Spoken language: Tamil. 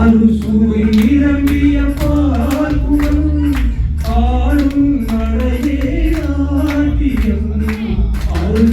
ஆளும் சூழி நிரம்பிய பார்க்கும் ஆளும் மழையே ஆட்டியம். அருள்